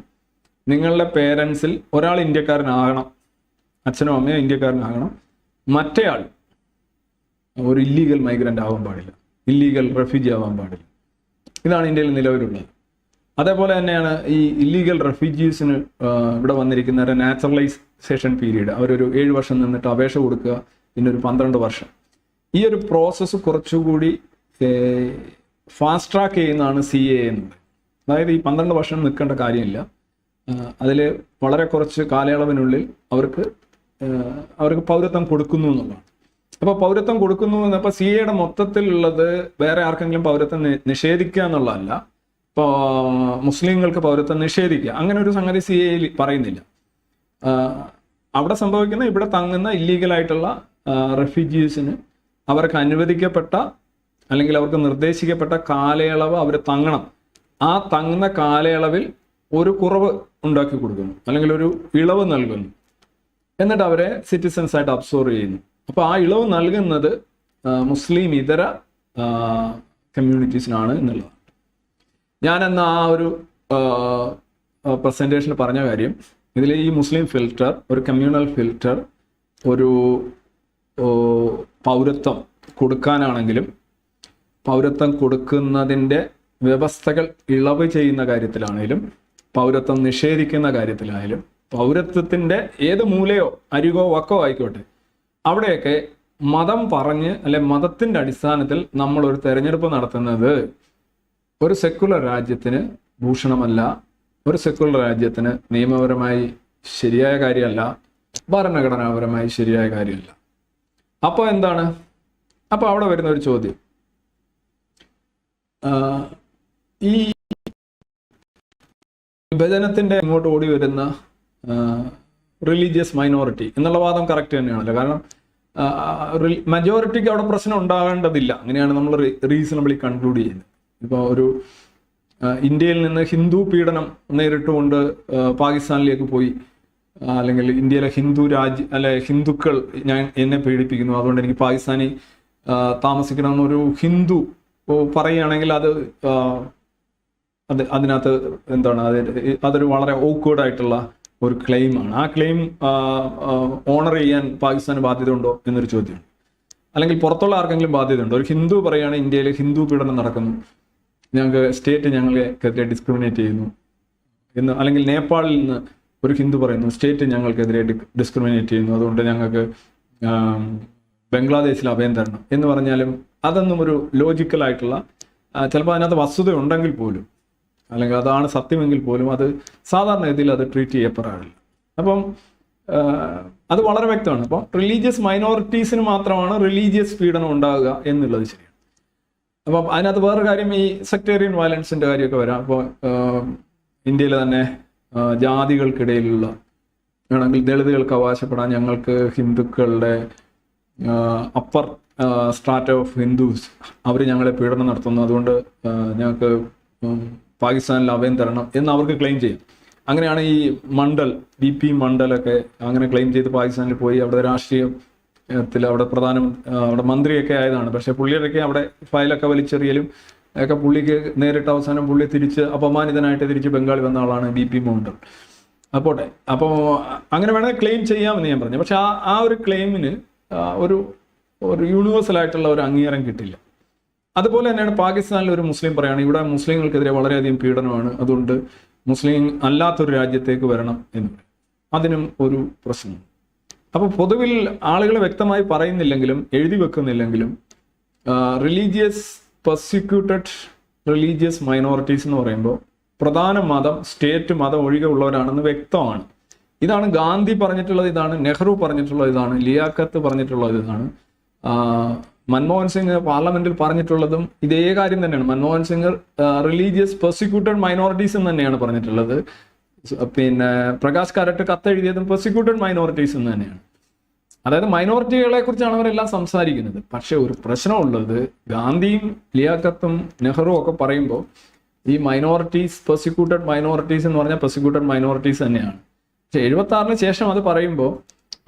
നിങ്ങളുടെ പേരൻസിൽ ഒരാൾ ഇന്ത്യക്കാരനാകണം. അച്ഛനോ അമ്മയോ ഇന്ത്യക്കാരനാകണം. മറ്റേയാൾ ഒരു ഇല്ലീഗൽ മൈഗ്രന്റ് ആവാൻ പാടില്ല. ഇല്ലീഗൽ റെഫ്യൂജി ആവാൻ പാടില്ല. ഇതാണ് ഇന്ത്യയിൽ നിലവിലുള്ളത്. അതേപോലെ തന്നെയാണ് ഈ ഇല്ലീഗൽ റെഫ്യൂജീസിന് ഇവിടെ വന്നിരിക്കുന്ന നാച്ചുറലൈസേഷൻ പീരീഡ് അവരൊരു ഏഴ് വർഷം നിന്നിട്ട് അപേക്ഷ കൊടുക്കുക. പിന്നെ ഒരു പന്ത്രണ്ട് വർഷം. ഈ ഒരു പ്രോസസ്സ് കുറച്ചുകൂടി ഫാസ്റ്റ് ട്രാക്ക് ചെയ്യുന്നതാണ് സി എ എന്നത് അതായത് ഈ പന്ത്രണ്ട് വർഷം നിൽക്കേണ്ട കാര്യമില്ല. അതിൽ വളരെ കുറച്ച് കാലയളവിനുള്ളിൽ അവർക്ക് അവർക്ക് പൗരത്വം കൊടുക്കുന്നു എന്നുള്ളതാണ്. അപ്പോൾ പൗരത്വം കൊടുക്കുന്നു അപ്പൊ സി എയുടെ മൊത്തത്തിലുള്ളത് വേറെ ആർക്കെങ്കിലും പൗരത്വം നിഷേധിക്കുക എന്നുള്ളതല്ല. ഇപ്പോൾ മുസ്ലിങ്ങൾക്ക് പൗരത്വം നിഷേധിക്കുക. അങ്ങനെ ഒരു സംഗതി സി എയിൽ പറയുന്നില്ല. അവിടെ സംഭവിക്കുന്ന ഇവിടെ തങ്ങുന്ന ഇല്ലീഗലായിട്ടുള്ള റെഫ്യൂജീസിന് അവർക്ക് അനുവദിക്കപ്പെട്ട അല്ലെങ്കിൽ അവർക്ക് നിർദ്ദേശിക്കപ്പെട്ട കാലയളവ് അവർ തങ്ങണം. ആ തങ്ങുന്ന കാലയളവിൽ ഒരു കുറവ് ഉണ്ടാക്കി കൊടുക്കുന്നു. അല്ലെങ്കിൽ ഒരു ഇളവ് നൽകുന്നു. എന്നിട്ട് അവരെ സിറ്റിസൻസ് ആയിട്ട് അബ്സോർവ് ചെയ്യുന്നു. അപ്പോൾ ആ ഇളവ് നൽകുന്നത് മുസ്ലിം ഇതര കമ്മ്യൂണിറ്റീസിനാണ് എന്നുള്ളതാണ് ഞാൻ എന്ന ആ ഒരു പ്രസന്റേഷൻ പറഞ്ഞ കാര്യം ഇതിൽ ഈ മുസ്ലിം ഫിൽറ്റർ ഒരു കമ്മ്യൂണൽ ഫിൽറ്റർ ഒരു പൗരത്വം കൊടുക്കാനാണെങ്കിലും പൗരത്വം കൊടുക്കുന്നതിന്റെ വ്യവസ്ഥകൾ ഇളവ് ചെയ്യുന്ന കാര്യത്തിലാണെങ്കിലും പൗരത്വം നിഷേധിക്കുന്ന കാര്യത്തിലായാലും പൗരത്വത്തിന്റെ ഏത് മൂലയോ അരികോ വക്കോ ആയിക്കോട്ടെ അവിടെയൊക്കെ മതം പറഞ്ഞ് അല്ലെ മതത്തിന്റെ അടിസ്ഥാനത്തിൽ നമ്മൾ ഒരു തെരഞ്ഞെടുപ്പ് നടത്തുന്നത് ഒരു സെക്കുലർ രാജ്യത്തിന് ഭൂഷണമല്ല ഒരു സെക്കുലർ രാജ്യത്തിന് നിയമപരമായി ശരിയായ കാര്യമല്ല ഭരണഘടനാപരമായി ശരിയായ കാര്യമല്ല. അപ്പോൾ എന്താണ്? അപ്പോൾ അവിടെ വരുന്ന ഒരു ചോദ്യം. ഈ വിഭജനത്തിന്റെ ഇങ്ങോട്ട് ഓടി വരുന്ന റിലീജിയസ് മൈനോറിറ്റി എന്നുള്ള വാദം കറക്റ്റ് തന്നെയാണല്ലോ. കാരണം മെജോറിറ്റിക്ക് അവിടെ പ്രശ്നം ഉണ്ടാകേണ്ടതില്ല. അങ്ങനെയാണ് നമ്മൾ റീസണബിളി കൺക്ലൂഡ് ചെയ്യുന്നത്. ഇപ്പോൾ ഒരു ഇന്ത്യയിൽ നിന്ന് ഹിന്ദു പീഡനം നേരിട്ടുകൊണ്ട് പാകിസ്ഥാനിലേക്ക് പോയി അല്ലെങ്കിൽ ഇന്ത്യയിലെ ഹിന്ദു രാജ്യ അല്ലെ ഹിന്ദുക്കൾ ഞാൻ എന്നെ പീഡിപ്പിക്കുന്നു. അതുകൊണ്ട് എനിക്ക് പാകിസ്ഥാനി താമസിക്കണമെന്നൊരു ഹിന്ദു പറയുകയാണെങ്കിൽ അത് അത് അതിനകത്ത് എന്താണ് അത് അതൊരു വളരെ ഓക്വേർഡ് ആയിട്ടുള്ള ഒരു ക്ലെയിമാണ് ആ ക്ലെയിം ഓണർ ചെയ്യാൻ പാകിസ്ഥാന് ബാധ്യതയുണ്ടോ എന്നൊരു ചോദ്യം. അല്ലെങ്കിൽ പുറത്തുള്ള ആർക്കെങ്കിലും ബാധ്യതയുണ്ടോ? ഒരു ഹിന്ദു പറയുകയാണ് ഇന്ത്യയിൽ ഹിന്ദു പീഡനം നടക്കുന്നു. ഞങ്ങൾക്ക് സ്റ്റേറ്റ് ഞങ്ങൾക്കെതിരെ ഡിസ്ക്രിമിനേറ്റ് ചെയ്യുന്നു എന്ന്. അല്ലെങ്കിൽ നേപ്പാളിൽ നിന്ന് ഒരു ഹിന്ദു പറയുന്നു സ്റ്റേറ്റ് ഞങ്ങൾക്കെതിരെ ഡിസ്ക്രിമിനേറ്റ് ചെയ്യുന്നു. അതുകൊണ്ട് ഞങ്ങൾക്ക് ബംഗ്ലാദേശിൽ അഭയം തരണം എന്ന് പറഞ്ഞാലും അതൊന്നും ഒരു ലോജിക്കലായിട്ടുള്ള ചിലപ്പോൾ അതിനകത്ത് വസ്തുത ഉണ്ടെങ്കിൽ പോലും അല്ലെങ്കിൽ അതാണ് സത്യമെങ്കിൽ പോലും അത് സാധാരണ സാധാരണഗതിയിൽ അത് ട്രീറ്റ് ചെയ്യപ്പെടാറില്ല. അപ്പം അത് വളരെ വ്യക്തമാണ്. അപ്പം റിലീജിയസ് മൈനോറിറ്റീസിന് മാത്രമാണ് റിലീജിയസ് പീഡനം ഉണ്ടാകുക എന്നുള്ളത് ശരിയാണ്. അപ്പം അതിനകത്ത് വേറെ കാര്യം ഈ സെക്ടേറിയൻ വയലൻസിന്റെ കാര്യമൊക്കെ വരാം. അപ്പോൾ ഇന്ത്യയിൽ തന്നെ ജാതികൾക്കിടയിലുള്ള വേണമെങ്കിൽ ദളിതുകൾക്ക് അവകാശപ്പെടാൻ ഞങ്ങൾക്ക് ഹിന്ദുക്കളുടെ അപ്പർ സ്ട്രാറ്റ ഓഫ് ഹിന്ദുസ് അവർ ഞങ്ങളെ പീഡനം നടത്തുന്നു. അതുകൊണ്ട് ഞങ്ങൾക്ക് പാകിസ്ഥാനിൽ അഭയം തരണം എന്ന് അവർക്ക് ക്ലെയിം ചെയ്യാം അങ്ങനെയാണ് ഈ മണ്ഡൽ ബി പി മണ്ഡലൊക്കെ അങ്ങനെ ക്ലെയിം ചെയ്ത് പാകിസ്ഥാനിൽ പോയി. അവിടെ രാഷ്ട്രീയത്തിൽ അവിടെ പ്രധാന അവിടെ മന്ത്രിയൊക്കെ ആയതാണ്. പക്ഷെ പുള്ളിയുടെയൊക്കെ അവിടെ ഫയലൊക്കെ വലിച്ചെറിയലും ഒക്കെ പുള്ളിക്ക് നേരിട്ട് അവസാനം പുള്ളി തിരിച്ച് അപമാനിതനായിട്ട് തിരിച്ച് ബംഗാളി വന്ന ആളാണ് ബി പി മണ്ഡൽ അപ്പോട്ടെ അപ്പോൾ അങ്ങനെ വേണമെങ്കിൽ ക്ലെയിം ചെയ്യാമെന്ന് ഞാൻ പറഞ്ഞു. പക്ഷെ ആ ആ ഒരു ക്ലെയിമിന് ഒരു ഒരു യൂണിവേഴ്സൽ ആയിട്ടുള്ള ഒരു അംഗീകാരം കിട്ടില്ല. അതുപോലെ തന്നെയാണ് പാകിസ്ഥാനിലെ ഒരു മുസ്ലിം പറയുകയാണ് ഇവിടെ മുസ്ലിങ്ങൾക്കെതിരെ വളരെയധികം പീഡനമാണ് അതുകൊണ്ട് മുസ്ലിം അല്ലാത്തൊരു രാജ്യത്തേക്ക് വരണം എന്ന്. അതിനും ഒരു പ്രശ്നം അപ്പോൾ പൊതുവിൽ ആളുകൾ വ്യക്തമായി പറയുന്നില്ലെങ്കിലും എഴുതി വെക്കുന്നില്ലെങ്കിലും റിലീജിയസ് പെർസിക്യൂട്ടഡ് റിലീജിയസ് മൈനോറിറ്റീസ് എന്ന് പറയുമ്പോൾ പ്രധാന മതം സ്റ്റേറ്റ് മതം ഒഴികെ ഉള്ളവരാണെന്ന് വ്യക്തമാണ്. ഇതാണ് ഗാന്ധി പറഞ്ഞിട്ടുള്ളത് ഇതാണ് നെഹ്റു പറഞ്ഞിട്ടുള്ളത് ഇതാണ് ലിയാഖത്ത് പറഞ്ഞിട്ടുള്ളത് ഇതാണ് മൻമോഹൻ സിംഗ് പാർലമെന്റിൽ പറഞ്ഞിട്ടുള്ളതും ഇതേ കാര്യം തന്നെയാണ്. Manmohan Singh religious persecuted minorities എന്ന് തന്നെയാണ് പറഞ്ഞിട്ടുള്ളത്. പിന്നെ പ്രകാശ് കാരട്ട് കത്തെഴുതിയതും പെർസിക്യൂട്ടഡ് മൈനോറിറ്റീസ് എന്ന് തന്നെയാണ്. അതായത് മൈനോറിറ്റികളെ കുറിച്ചാണ് അവരെല്ലാം സംസാരിക്കുന്നത്. പക്ഷെ ഒരു പ്രശ്നമുള്ളത് ഗാന്ധിയും ലിയാഖത്തും നെഹ്റുവും ഒക്കെ പറയുമ്പോൾ ഈ മൈനോറിറ്റീസ് പെർസിക്യൂട്ടഡ് മൈനോറിറ്റീസ് എന്ന് പറഞ്ഞാൽ പെർസിക്യൂട്ടഡ് മൈനോറിറ്റീസ് തന്നെയാണ്. പക്ഷെ എഴുപത്തി ആറിന് ശേഷം അത് പറയുമ്പോൾ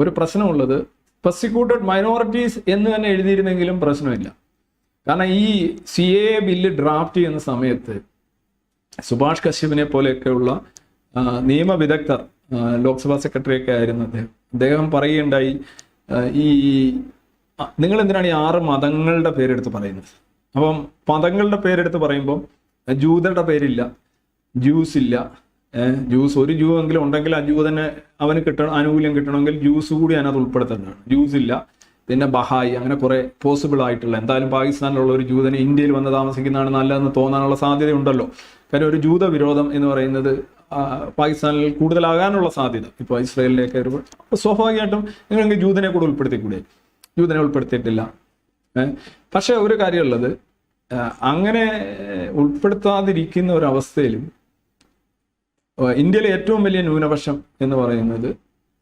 ഒരു പ്രശ്നമുള്ളത് പെർസിക്യൂട്ടഡ് മൈനോറിറ്റീസ് എന്ന് തന്നെ എഴുതിയിരുന്നെങ്കിലും പ്രശ്നമില്ല. കാരണം ഈ സി എ ബില്ല് ഡ്രാഫ്റ്റ് ചെയ്യുന്ന സമയത്ത് സുഭാഷ് കശ്യപിനെ പോലെയൊക്കെയുള്ള നിയമ നിയമവിദഗ്ധർ ലോക്സഭാ സെക്രട്ടറി ഒക്കെ ആയിരുന്നു അദ്ദേഹം. അദ്ദേഹം പറയുകയുണ്ടായി ഈ നിങ്ങൾ എന്തിനാണ് ഈ ആറ് മതങ്ങളുടെ പേരെടുത്ത് പറയുന്നത്? അപ്പം മതങ്ങളുടെ പേരെടുത്ത് പറയുമ്പം ജൂതരുടെ പേരില്ല ജ്യൂസ് ഇല്ല ജ്യൂസ് ഒരു ജൂ എങ്കിലും ഉണ്ടെങ്കിൽ ആ ജൂ തന്നെ അവന് കിട്ടണം ആനുകൂല്യം കിട്ടണമെങ്കിൽ ജ്യൂസ് കൂടി അതിനകത്ത് ഉൾപ്പെടുത്തേണ്ടതാണ് ജ്യൂസ് ഇല്ല. പിന്നെ ബഹായി അങ്ങനെ കുറെ പോസിബിൾ ആയിട്ടുള്ള എന്തായാലും പാകിസ്ഥാനിലുള്ള ഒരു ജൂതന് ഇന്ത്യയിൽ വന്ന് താമസിക്കുന്നതാണ് നല്ലതെന്ന് തോന്നാനുള്ള സാധ്യതയുണ്ടല്ലോ. കാര്യം ഒരു ജൂത വിരോധം എന്ന് പറയുന്നത് പാകിസ്ഥാനിൽ കൂടുതലാകാനുള്ള സാധ്യത. ഇപ്പോൾ ഇസ്രയേലിലേക്ക് ഒരു സ്വാഭാവികമായിട്ടും നിങ്ങൾക്ക് ജൂതനെ കൂടെ ഉൾപ്പെടുത്തിക്കൂടെ? ജൂതനെ ഉൾപ്പെടുത്തിയിട്ടില്ല. പക്ഷെ ഒരു കാര്യമുള്ളത് അങ്ങനെ ഉൾപ്പെടുത്താതിരിക്കുന്ന ഒരു അവസ്ഥയിലും ഏഹ് ഇന്ത്യയിലെ ഏറ്റവും വലിയ ന്യൂനപക്ഷം എന്ന് പറയുന്നത്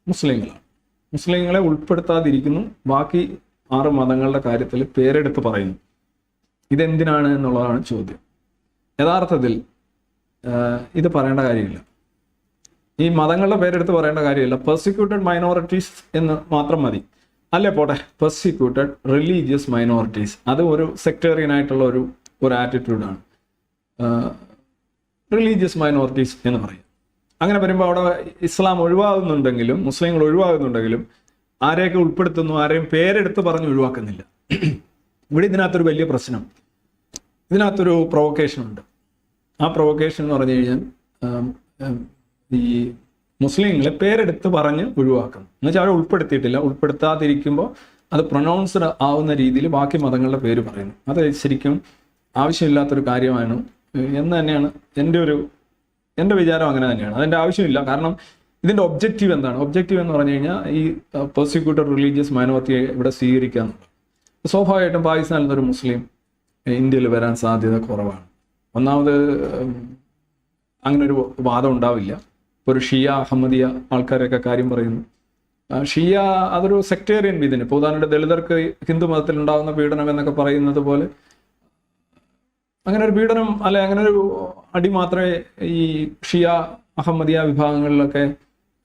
മുസ്ലിങ്ങളാണ്. മുസ്ലിങ്ങളെ ഉൾപ്പെടുത്താതിരിക്കുന്നു. ബാക്കി ആറ് മതങ്ങളുടെ കാര്യത്തിൽ പേരെടുത്ത് പറയുന്നു. ഇതെന്തിനാണ് എന്നുള്ളതാണ് ചോദ്യം. യഥാർത്ഥത്തിൽ ഇത് പറയേണ്ട കാര്യമില്ല. ഈ മതങ്ങളുടെ പേരെടുത്ത് പറയേണ്ട കാര്യമില്ല. പെർസിക്യൂട്ടഡ് മൈനോറിറ്റീസ് എന്ന് മാത്രം മതി. അല്ലേ പോട്ടെ? പെർസിക്യൂട്ടഡ് റിലീജിയസ് മൈനോറിറ്റീസ് അത് ഒരു സെക്ടേറിയൻ ആയിട്ടുള്ള ഒരു ഒരു ആറ്റിറ്റ്യൂഡാണ് റിലീജിയസ് മൈനോറിറ്റീസ് എന്ന് പറയും അങ്ങനെ വരുമ്പോൾ അവിടെ ഇസ്ലാം ഒഴിവാകുന്നുണ്ടെങ്കിലും മുസ്ലിങ്ങൾ ഒഴിവാകുന്നുണ്ടെങ്കിലും ആരെയൊക്കെ ഉൾപ്പെടുത്തുന്നു ആരെയും പേരെടുത്ത് പറഞ്ഞ് ഒഴിവാക്കുന്നില്ല. ഇവിടെ ഇതിനകത്തൊരു വലിയ പ്രശ്നം. ഇതിനകത്തൊരു പ്രൊവക്കേഷൻ ഉണ്ട്. ആ പ്രൊവക്കേഷൻ എന്ന് പറഞ്ഞു കഴിഞ്ഞാൽ ഈ മുസ്ലിങ്ങളെ പേരെടുത്ത് പറഞ്ഞ് ഒഴിവാക്കണം എന്നുവെച്ചാൽ അവരെ ഉൾപ്പെടുത്തിയിട്ടില്ല. ഉൾപ്പെടുത്താതിരിക്കുമ്പോൾ അത് പ്രൊനൗൺസ്ഡ് ആവുന്ന രീതിയിൽ ബാക്കി മതങ്ങളുടെ പേര് പറയുന്നു. അത് ശരിക്കും ആവശ്യമില്ലാത്തൊരു കാര്യമാണ്. എന്ന് തന്നെയാണ് എന്റെ ഒരു എന്റെ വിചാരം അങ്ങനെ തന്നെയാണ്. അതിന്റെ ആവശ്യമില്ല. കാരണം ഇതിന്റെ ഒബ്ജക്റ്റീവ് എന്താണ്? ഒബ്ജക്റ്റീവ് എന്ന് പറഞ്ഞു കഴിഞ്ഞാൽ ഈ പ്രോസിക്യൂട്ടർ റിലീജിയസ് മൈനോറിറ്റിയെ ഇവിടെ സ്വീകരിക്കുക എന്നുള്ളത് സ്വാഭാവികമായിട്ടും പാകിസ്ഥാനിൽ നിന്നൊരു മുസ്ലിം ഇന്ത്യയിൽ വരാൻ സാധ്യത കുറവാണ്. ഒന്നാമത് അങ്ങനെ ഒരു വാദം ഉണ്ടാവില്ല. ഒരു ഷിയ അഹമ്മദിയ ആൾക്കാരൊക്കെ കാര്യം പറയുന്നു. ഷിയ അതൊരു സെക്ടേറിയൻ വിധിന് ഇപ്പോൾ ഉദാഹരണമായിട്ട് ദളിതർക്ക് ഹിന്ദു മതത്തിൽ ഉണ്ടാകുന്ന പീഡനം എന്നൊക്കെ പറയുന്നത് പോലെ അങ്ങനെ ഒരു പീഡനം അല്ലെ അങ്ങനെ ഒരു അടി മാത്രമേ ഈ ഷിയ അഹമ്മദിയ വിഭാഗങ്ങളിലൊക്കെ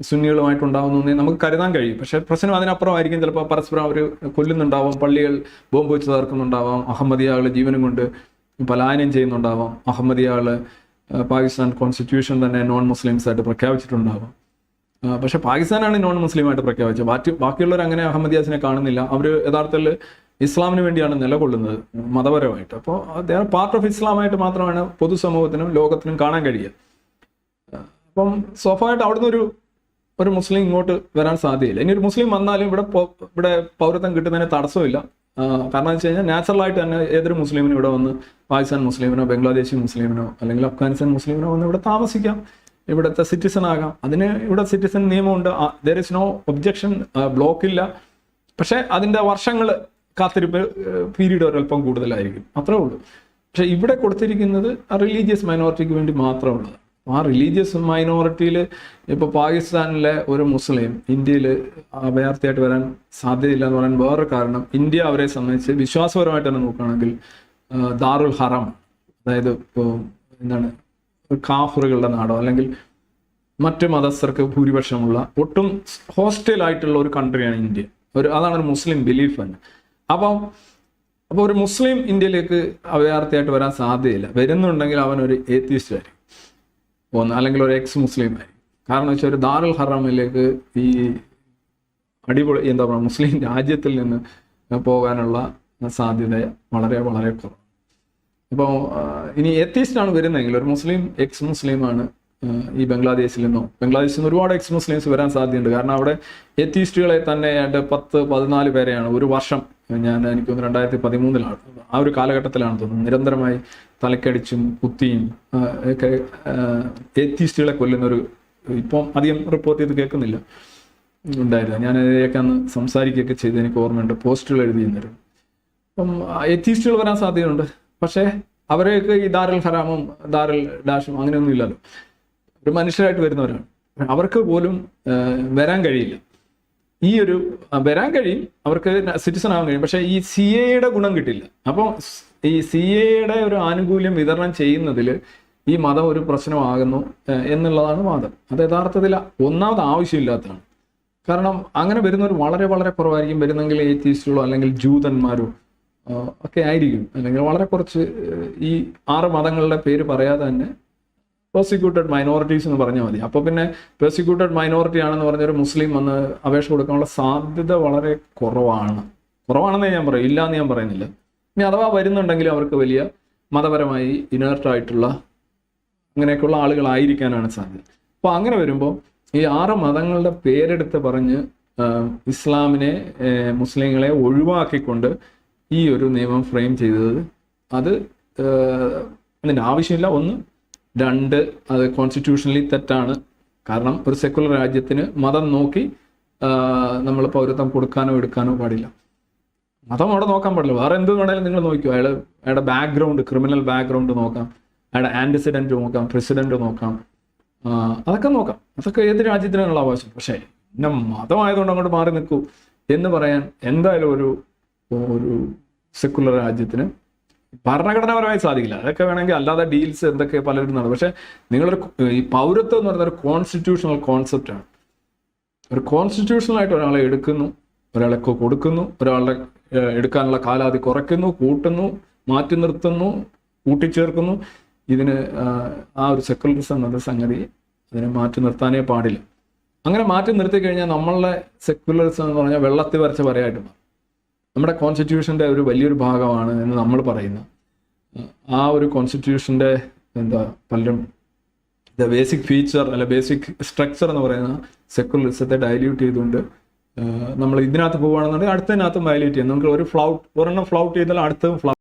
സുന്നികളുമായിട്ടുണ്ടാവുന്നു എന്നേ നമുക്ക് കരുതാൻ കഴിയും. പക്ഷെ പ്രശ്നം അതിനപ്പുറമായിരിക്കും. ചിലപ്പോൾ പരസ്പരം അവർ കൊല്ലുന്നുണ്ടാവാം പള്ളികൾ ബോംബ് വെച്ച് തകർക്കുന്നുണ്ടാവാം അഹമ്മദിയകൾ ജീവനും കൊണ്ട് പലായനം ചെയ്യുന്നുണ്ടാവാം അഹമ്മദിയകൾ പാകിസ്ഥാൻ കോൺസ്റ്റിറ്റ്യൂഷൻ തന്നെ നോൺ മുസ്ലിംസ് ആയിട്ട് പ്രഖ്യാപിച്ചിട്ടുണ്ടാവാം. പക്ഷെ പാകിസ്ഥാനാണ് നോൺ മുസ്ലിം ആയിട്ട് പ്രഖ്യാപിച്ചത്. ബാക്കി ബാക്കിയുള്ളവർ അങ്ങനെ അഹമ്മദിയാസിനെ കാണുന്നില്ല. അവർ യഥാർത്ഥത്തിൽ ഇസ്ലാമിന് വേണ്ടിയാണ് നിലകൊള്ളുന്നത് മതപരമായിട്ട്. അപ്പോൾ അദ്ദേഹം പാർട്ട് ഓഫ് ഇസ്ലാമായിട്ട് മാത്രമാണ് പൊതുസമൂഹത്തിനും ലോകത്തിനും കാണാൻ കഴിയുക. അപ്പം സ്വാഭാവികമായിട്ട് അവിടുന്ന് ഒരു ഒരു മുസ്ലിം ഇങ്ങോട്ട് വരാൻ സാധ്യതയില്ല. ഇനി ഒരു മുസ്ലിം വന്നാലും ഇവിടെ ഇവിടെ പൗരത്വം കിട്ടുന്നതിന് തടസ്സമില്ല. കാരണം എന്ന് വെച്ച് കഴിഞ്ഞാൽ നാച്ചുറലായിട്ട് തന്നെ ഏതൊരു മുസ്ലിമിനും ഇവിടെ വന്ന് പാകിസ്ഥാൻ മുസ്ലിമിനോ ബംഗ്ലാദേശി മുസ്ലിമിനോ അല്ലെങ്കിൽ അഫ്ഗാനിസ്ഥാൻ മുസ്ലിമിനോ വന്ന് ഇവിടെ താമസിക്കാം. ഇവിടുത്തെ സിറ്റിസൺ ആകാം. അതിന് ഇവിടെ സിറ്റിസൺ നിയമമുണ്ട്. ദർ ഇസ് നോ ഒബ്ജക്ഷൻ ബ്ലോക്കില്ല പക്ഷേ അതിന്റെ വർഷങ്ങൾ കാത്തിരിപ്പ് പീരീഡ് ഒരല്പം കൂടുതലായിരിക്കും. അത്രേ ഉള്ളൂ. പക്ഷെ ഇവിടെ കൊടുത്തിരിക്കുന്നത് ആ റിലീജിയസ് മൈനോറിറ്റിക്ക് വേണ്ടി മാത്രമുള്ളത് ആ റിലീജിയസ് മൈനോറിറ്റിയിൽ ഇപ്പോൾ പാകിസ്ഥാനിലെ ഒരു മുസ്ലിം ഇന്ത്യയിൽ അഭയാർത്ഥിയായിട്ട് വരാൻ സാധ്യതയില്ല എന്ന് പറയാൻ വേറൊരു കാരണം ഇന്ത്യ അവരെ സംബന്ധിച്ച് വിശ്വാസപരമായിട്ട് തന്നെ നോക്കുകയാണെങ്കിൽ ദാറുൽ ഹറം അതായത് ഇപ്പോൾ എന്താണ് കാഫറുകളുടെ നാടോ അല്ലെങ്കിൽ മറ്റ് മതസ്ഥർക്ക് ഭൂരിപക്ഷമുള്ള ഒട്ടും ഹോസ്റ്റൽ ആയിട്ടുള്ള ഒരു കൺട്രിയാണ് ഇന്ത്യ. ഒരു അതാണ് ഒരു മുസ്ലിം ബിലീഫ് തന്നെ. അപ്പം അപ്പോൾ ഒരു മുസ്ലിം ഇന്ത്യയിലേക്ക് അഭയാർത്ഥിയായിട്ട് വരാൻ സാധ്യതയില്ല. വരുന്നുണ്ടെങ്കിൽ അവൻ ഒരു ഏത്തിസ്റ്റ് ആയിരിക്കും. ഒന്ന് അല്ലെങ്കിൽ ഒരു എക്സ് മുസ്ലിം ആയിരിക്കും. കാരണം വെച്ചാൽ ഒരു ദാറുൽ ഹറാമിലേക്ക് ഈ അടിപൊളി എന്താ പറയുക മുസ്ലിം രാജ്യത്തിൽ നിന്ന് പോകാനുള്ള സാധ്യത വളരെ വളരെ കുറവ് അപ്പോൾ ഇനി എത്തീസ്റ്റ് ആണ് വരുന്നതെങ്കിൽ ഒരു മുസ്ലിം എക്സ് മുസ്ലിമാണ് ഈ ബംഗ്ലാദേശിൽ നിന്നോ ബംഗ്ലാദേശിൽ നിന്ന് ഒരുപാട് എക്സ് മുസ്ലിംസ് വരാൻ സാധ്യതയുണ്ട്. കാരണം അവിടെ എത്തീസ്റ്റുകളെ തന്നെ ഏതാണ്ട് പത്ത് പതിനാല് പേരെയാണ് ഒരു വർഷം ഞാൻ എനിക്ക് തോന്നുന്നു രണ്ടായിരത്തി പതിമൂന്നിലാണ് ആ ഒരു കാലഘട്ടത്തിലാണ് തോന്നുന്നു നിരന്തരമായി തലക്കടിച്ചും കുത്തിയും ഒക്കെ കൊല്ലുന്ന ഒരു ഇപ്പം അധികം റിപ്പോർട്ട് ചെയ്ത് കേൾക്കുന്നില്ല. ഉണ്ടായിരുന്നു ഞാൻ അതിലേക്ക് അന്ന് സംസാരിക്കുകയൊക്കെ ചെയ്ത് എനിക്ക് ഓർമ്മയുണ്ട്. പോസ്റ്റുകൾ എഴുതി തരും അപ്പം എത്തീസ്റ്റുകൾ വരാൻ സാധ്യതയുണ്ട്. പക്ഷേ അവരെയൊക്കെ ഈ ദാരൽ ഹറാമും ദാരൽ ഡാഷും അങ്ങനെയൊന്നും ഇല്ലല്ലോ. ഒരു മനുഷ്യരായിട്ട് വരുന്നവരാണ്. അവർക്ക് പോലും വരാൻ കഴിയില്ല. ഈ ഒരു വരാൻ കഴിയും. അവർക്ക് സിറ്റിസൺ ആവാൻ കഴിയും. പക്ഷേ ഈ സി എയുടെ ഗുണം കിട്ടില്ല. അപ്പോൾ ഈ സി എയുടെ ഒരു ആനുകൂല്യം വിതരണം ചെയ്യുന്നതിൽ ഈ മതം ഒരു പ്രശ്നമാകുന്നു എന്നുള്ളതാണ് വാദം. അത് യഥാർത്ഥത്തിൽ ഒന്നാമത് ആവശ്യമില്ലാത്തതാണ്. കാരണം അങ്ങനെ വരുന്നവർ വളരെ വളരെ കുറവായിരിക്കും. വരുന്നെങ്കിൽ ഏത്തീസ്റ്റുകളോ അല്ലെങ്കിൽ ജൂതന്മാരോ ഒക്കെ ആയിരിക്കും. അല്ലെങ്കിൽ വളരെ കുറച്ച് ഈ ആറ് മതങ്ങളുടെ പേര് പറയാതെ തന്നെ പ്രോസിക്യൂട്ടഡ് മൈനോറിറ്റീസ് എന്ന് പറഞ്ഞാൽ മതി. അപ്പോൾ പിന്നെ പ്രോസിക്യൂട്ടഡ് മൈനോറിറ്റി ആണെന്ന് പറഞ്ഞൊരു മുസ്ലിം വന്ന് അപേക്ഷ കൊടുക്കാനുള്ള സാധ്യത വളരെ കുറവാണ്. കുറവാണെന്നേ ഞാൻ പറയും. ഇല്ല എന്ന് ഞാൻ പറയുന്നില്ല. ഇനി അഥവാ വരുന്നുണ്ടെങ്കിൽ അവർക്ക് വലിയ മതപരമായി ഇനേർട്ടായിട്ടുള്ള അങ്ങനെയൊക്കെയുള്ള ആളുകളായിരിക്കാനാണ് സാധ്യത. അപ്പോൾ അങ്ങനെ വരുമ്പോൾ ഈ ആറ് മതങ്ങളുടെ പേരെടുത്ത് പറഞ്ഞ് ഇസ്ലാമിനെ മുസ്ലിങ്ങളെ ഒഴിവാക്കിക്കൊണ്ട് ഈ ഒരു നിയമം ഫ്രെയിം ചെയ്തത്. അത് അതിന്റെ ആവശ്യമില്ല. ഒന്ന് രണ്ട് അത് കോൺസ്റ്റിറ്റ്യൂഷനലി തെറ്റാണ്. കാരണം ഒരു സെക്കുലർ രാജ്യത്തിന് മതം നോക്കി നമ്മൾ പൗരത്വം കൊടുക്കാനോ എടുക്കാനോ പാടില്ല. മതം അവിടെ നോക്കാൻ പാടില്ല. വേറെ എന്ത് വേണേലും നിങ്ങൾ നോക്കിയോ അയാൾ അയാളുടെ ബാക്ക്ഗ്രൗണ്ട് ക്രിമിനൽ ബാക്ക്ഗ്രൗണ്ട് നോക്കാം. അയാളുടെ ആന്റിസിഡന്റ് നോക്കാം പ്രസിഡന്റ് നോക്കാം. അതൊക്കെ നോക്കാം. അതൊക്കെ ഏത് രാജ്യത്തിനുള്ള ആവശ്യം? പക്ഷേ പിന്നെ മതമായതുകൊണ്ട് അങ്ങോട്ട് മാറി നിൽക്കൂ. എന്ന് പറയാൻ എന്തായാലും ഒരു ഒരു സെക്കുലർ രാജ്യത്തിന് ഭരണഘടനാപരമായി സാധിക്കില്ല. അതൊക്കെ വേണമെങ്കിൽ അല്ലാതെ ഡീൽസ് എന്തൊക്കെ പലരും നടന്നു പക്ഷെ നിങ്ങളൊരു ഈ പൗരത്വം എന്ന് പറയുന്ന ഒരു കോൺസ്റ്റിറ്റ്യൂഷണൽ കോൺസെപ്റ്റാണ് ഒരു കോൺസ്റ്റിറ്റ്യൂഷണൽ ആയിട്ട് ഒരാളെ എടുക്കുന്നു ഒരാളെ കൊടുക്കുന്നു ഒരാളുടെ എടുക്കാനുള്ള കാലാവധി കുറയ്ക്കുന്നു കൂട്ടുന്നു മാറ്റി നിർത്തുന്നു കൂട്ടിച്ചേർക്കുന്നു. ഇതിന് ആ ഒരു സെക്കുലറിസം എന്ന സംഗതി അതിനെ മാറ്റി നിർത്താനേ പാടില്ല. അങ്ങനെ മാറ്റി നിർത്തി കഴിഞ്ഞാൽ നമ്മളുടെ സെക്യുലറിസം എന്ന് പറഞ്ഞാൽ വെള്ളത്തിൽ വരച്ച വരയായിട്ട് മാറും. നമ്മുടെ കോൺസ്റ്റിറ്റ്യൂഷന്റെ ഒരു വലിയൊരു ഭാഗമാണ് എന്ന് നമ്മൾ പറയുന്ന. ആ ഒരു കോൺസ്റ്റിറ്റ്യൂഷന്റെ എന്താ പലരും ദ ബേസിക് ഫീച്ചർ അല്ല ബേസിക് സ്ട്രക്ചർ എന്ന് പറയുന്ന സെക്കുലറിസത്തെ ഡയല്യൂട്ട് ചെയ്തുകൊണ്ട് നമ്മൾ ഇതിനകത്ത് പോവുകയാണെന്നുണ്ടെങ്കിൽ അടുത്തതിനകത്തും വയലേറ്റ് ചെയ്യാം. നമുക്ക് ഒരു ഫ്ലൗട്ട് ഒരെണ്ണം ഫ്ലൗട്ട് ചെയ്താൽ അടുത്തതും ഫ്ലൗട്ട്